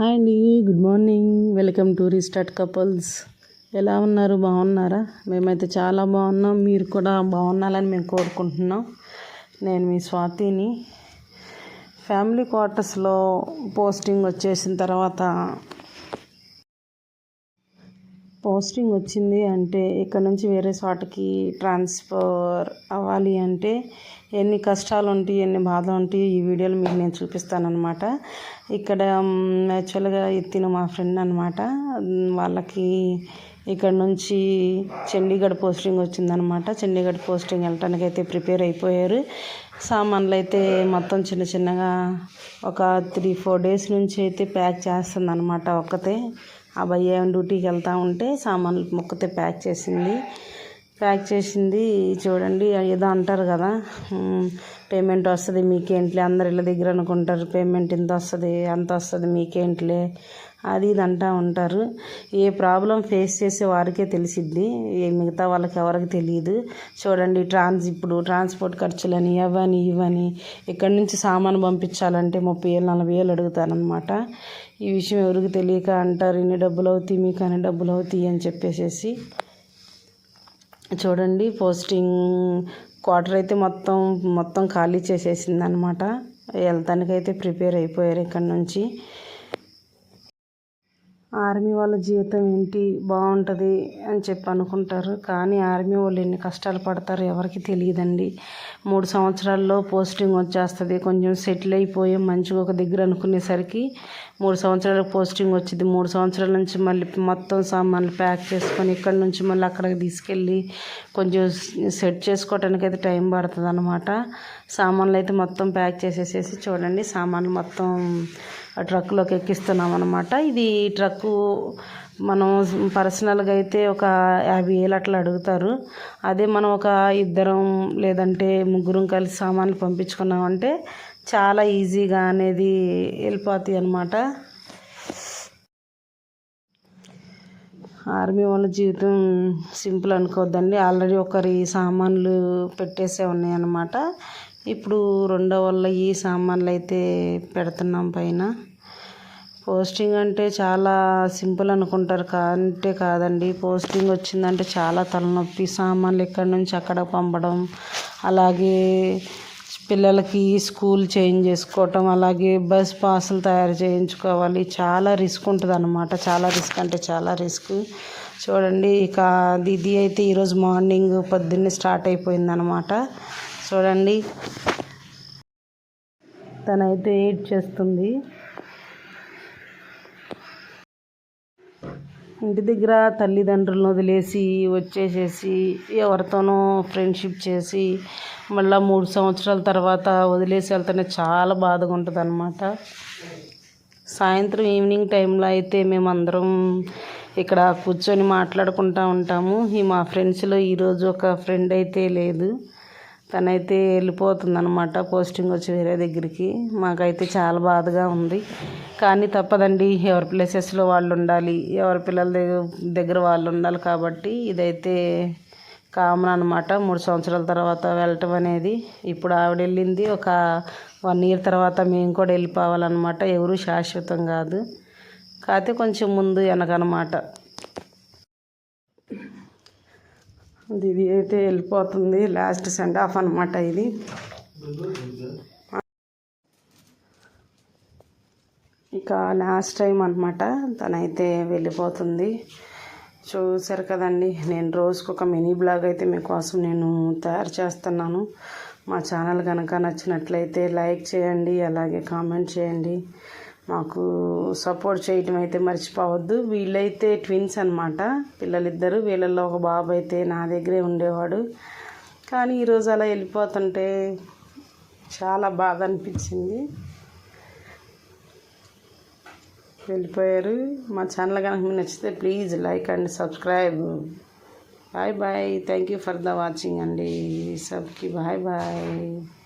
Hi అండి good morning. Welcome to restart couples. ఎలా ఉన్నారు? బాగున్నారా? మేమైతే చాలా బాగున్నాం. మీరు కూడా బాగున్నారని మేము కోరుకుంటున్నాం. నేను మీ స్వాతిని. ఫ్యామిలీ క్వార్టర్స్లో పోస్టింగ్ వచ్చేసిన తర్వాత పోస్టింగ్ వచ్చింది అంటే ఇక్కడ నుంచి వేరే చోటకి ట్రాన్స్ఫర్ అవ్వాలి అంటే ఎన్ని కష్టాలు ఉంటాయి ఎన్ని బాధలు ఉంటాయి ఈ వీడియోలు మీకు నేను చూపిస్తానమాట ఇక్కడ యాక్చువల్గా ఎత్తిన మా ఫ్రెండ్ అనమాట వాళ్ళకి ఇక్కడ నుంచి చండీగఢ్ పోస్టింగ్ వచ్చిందనమాట చండీగఢ్ పోస్టింగ్ వెళ్ళటానికి అయితే ప్రిపేర్ అయిపోయారు. సామాన్లు అయితే మొత్తం చిన్న చిన్నగా ఒక త్రీ ఫోర్ డేస్ నుంచి అయితే ప్యాక్ చేస్తుంది అనమాట ఒక్కతే. ఆ భయ్య డ్యూటీకి వెళ్తూ ఉంటే సామాన్లు మొక్కతే ప్యాక్ చేసింది. ప్యాక్ చేసింది. చూడండి ఏదో అంటారు కదా పేమెంట్ వస్తుంది మీకేంట్లే అందరు ఇళ్ళ దగ్గర అనుకుంటారు పేమెంట్ ఇంత వస్తుంది అంత వస్తుంది మీకేంట్లే. అది ఇది అంటూ ఉంటారు. ఏ ప్రాబ్లం ఫేస్ చేసే వారికే తెలిసిద్ది. మిగతా వాళ్ళకి ఎవరికి తెలియదు. చూడండి ట్రాన్స్ ఇప్పుడు ట్రాన్స్పోర్ట్ ఖర్చులని అవని ఇవని ఇక్కడి నుంచి సామాను పంపించాలంటే ముప్పై వేలు నలభై వేలు అడుగుతానమాట ఈ విషయం ఎవరికి తెలియక అంటారు ఇన్ని డబ్బులు అవుతాయి మీకు అన్ని డబ్బులు అవుతాయి అని చెప్పేసేసి. చూడండి పోస్టింగ్ క్వార్టర్ అయితే మొత్తం మొత్తం ఖాళీ చేసేసింది అనమాట వెళ్తానికైతే ప్రిపేర్ అయిపోయారు ఇక్కడ నుంచి. ఆర్మీ వాళ్ళ జీవితం ఏంటి? బాగుంటుంది అని చెప్పి అనుకుంటారు. కానీ ఆర్మీ వాళ్ళు ఎన్ని కష్టాలు పడతారు ఎవరికి తెలియదండి. మూడు సంవత్సరాల్లో పోస్టింగ్ వచ్చేస్తుంది. కొంచెం సెటిల్ అయిపోయి మంచిగా ఒక దగ్గర అనుకునేసరికి మూడు సంవత్సరాలకు పోస్టింగ్ వచ్చింది. మూడు సంవత్సరాల నుంచి మళ్ళీ మొత్తం సామాన్లు ప్యాక్ చేసుకొని ఇక్కడ నుంచి మళ్ళీ అక్కడికి తీసుకెళ్ళి కొంచెం సెట్ చేసుకోవడానికి అయితే టైం పడుతుంది అనమాట సామాన్లు అయితే మొత్తం ప్యాక్ చేసేసేసి చూడండి సామాన్లు మొత్తం ట్రక్లోకి ఎక్కిస్తున్నాం అనమాట ఇది ట్రక్ వరకు మనం పర్సనల్గా అయితే ఒక యాభై వేలు అట్లా అడుగుతారు. అదే మనం ఒక ఇద్దరం లేదంటే ముగ్గురం కలిసి సామాన్లు పంపించుకున్నామంటే చాలా ఈజీగా అనేది వెళ్ళిపోతాయి అన్నమాట. ఆర్మీ వాళ్ళ జీవితం సింపుల్ అనుకోవద్దండి. ఆల్రెడీ ఒకరి సామాన్లు పెట్టేసే ఉన్నాయన్నమాట ఇప్పుడు రెండో వల్ల ఈ సామాన్లు అయితే పెడుతున్నాం పైన. పోస్టింగ్ అంటే చాలా సింపుల్ అనుకుంటారు అంటే కాదండి. పోస్టింగ్ వచ్చిందంటే చాలా తలనొప్పి సామాన్లు ఎక్కడి నుంచి అక్కడ పంపడం అలాగే పిల్లలకి స్కూల్ చేంజ్ చేసుకోవటం అలాగే బస్ పాసులు తయారు చేయించుకోవాలి. చాలా రిస్క్ ఉంటుంది అనమాట చాలా రిస్క్ అంటే చాలా రిస్క్. చూడండి ఇక ఇది అయితే ఈరోజు మార్నింగ్ పొద్దున్నే స్టార్ట్ అయిపోయింది అనమాట చూడండి. తనైతే ఎయిట్ చేస్తుంది. ఇంటి దగ్గర తల్లిదండ్రులను వదిలేసి వచ్చేసేసి ఎవరితోనో ఫ్రెండ్షిప్ చేసి మళ్ళీ మూడు సంవత్సరాల తర్వాత వదిలేసి వెళ్తేనే చాలా బాధగా ఉంటుంది అనమాట సాయంత్రం ఈవినింగ్ టైంలో అయితే మేమందరం ఇక్కడ కూర్చొని మాట్లాడుకుంటూ ఉంటాము. ఈ మా ఫ్రెండ్స్లో ఈరోజు ఒక ఫ్రెండ్ అయితే లేదు. తనైతే వెళ్ళిపోతుంది అనమాట పోస్టింగ్ వచ్చి వేరే దగ్గరికి. మాకైతే చాలా బాధగా ఉంది. కానీ తప్పదండి ఎవరి ప్లేసెస్లో వాళ్ళు ఉండాలి ఎవరి పిల్లల దగ్గర వాళ్ళు ఉండాలి కాబట్టి ఇదైతే కామన్ అనమాట మూడు సంవత్సరాల తర్వాత వెళ్ళటం అనేది. ఇప్పుడు ఆవిడ వెళ్ళింది ఒక వన్ ఇయర్ తర్వాత మేము కూడా వెళ్ళిపోవాలన్నమాట. ఎవరు శాశ్వతం కాదు. కాకపోతే కొంచెం ముందు వెనకనమాట ఇది అయితే వెళ్ళిపోతుంది. లాస్ట్ సెండ్ ఆఫ్ అనమాట ఇది. ఇక లాస్ట్ టైం అనమాట తనైతే వెళ్ళిపోతుంది. చూసారు కదండి నేను రోజుకు ఒక మినీ బ్లాగ్ అయితే మీకోసం నేను తయారు చేస్తున్నాను. మా ఛానల్ కనుక నచ్చినట్లయితే లైక్ చేయండి అలాగే కామెంట్ చేయండి. మాకు సపోర్ట్ చేయటం అయితే మర్చిపోవద్దు. వీళ్ళైతే ట్విన్స్ అనమాట పిల్లలిద్దరు వీళ్ళల్లో ఒక బాబు అయితే నా దగ్గరే ఉండేవాడు. కానీ ఈరోజు అలా వెళ్ళిపోతుంటే చాలా బాధ అనిపించింది. వెళ్ళిపోయారు. మా ఛానల్ కనుక మీకు నచ్చితే please like and subscribe. Bye bye. Thank you for the watching అండి. సబ్కి బాయ్ బాయ్.